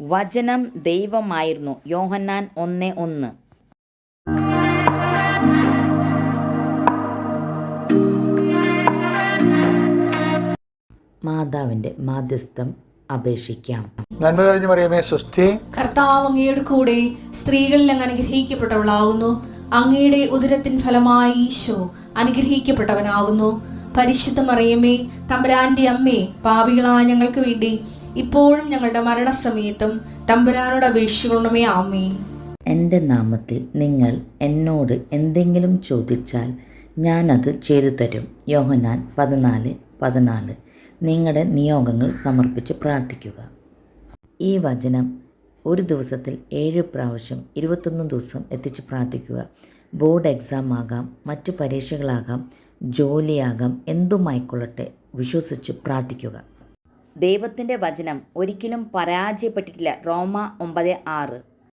വചനം ദൈവമായിരുന്നു. യോഹന്നാൻ ഒന്ന് ഒന്ന്. മാതാവിന്റെ മാധ്യസ്ഥം അപേക്ഷിക്കാം. നന്മ കഴിഞ്ഞു മറിയമേ സ്വസ്തി. കർത്താവ് അങ്ങയുടെ കൂടെ സ്ത്രീകളിൽ അങ്ങ് അനുഗ്രഹിക്കപ്പെട്ടവളാകുന്നു. അങ്ങയുടെ ഉദരത്തിൻ ഫലമായി ഈശോ അനുഗ്രഹിക്കപ്പെട്ടവനാകുന്നു. പരിശുദ്ധ മറിയമേ തമ്പുരാന്റെ അമ്മേ പാവികളായ ഞങ്ങൾക്ക് വേണ്ടി ഇപ്പോഴും ഞങ്ങളുടെ മരണസമയത്തും തമ്പുരാനോട് അപേക്ഷിക്കണമേ ആമേ എന്റെ നാമത്തിൽ നിങ്ങൾ എന്നോട് എന്തെങ്കിലും ചോദിച്ചാൽ ഞാനത് ചെയ്തു തരും യോഹനാൻ പതിനാല് പതിനാല്. നിങ്ങളുടെ നിയോഗങ്ങൾ സമർപ്പിച്ച് പ്രാർത്ഥിക്കുക. ഈ വചനം ഒരു ദിവസത്തിൽ ഏഴ് പ്രാവശ്യം ഇരുപത്തൊന്ന് ദിവസം എത്തിച്ച് പ്രാർത്ഥിക്കുക. ബോർഡ് എക്സാം ആകാം മറ്റു പരീക്ഷകളാകാം ജോലിയാകാം എന്തുമായിക്കൊള്ളട്ടെ വിശ്വസിച്ച് പ്രാർത്ഥിക്കുക. ദൈവത്തിന്റെ വചനം ഒരിക്കലും പരാജയപ്പെട്ടിട്ടില്ല. റോമ ഒമ്പത് ആറ്.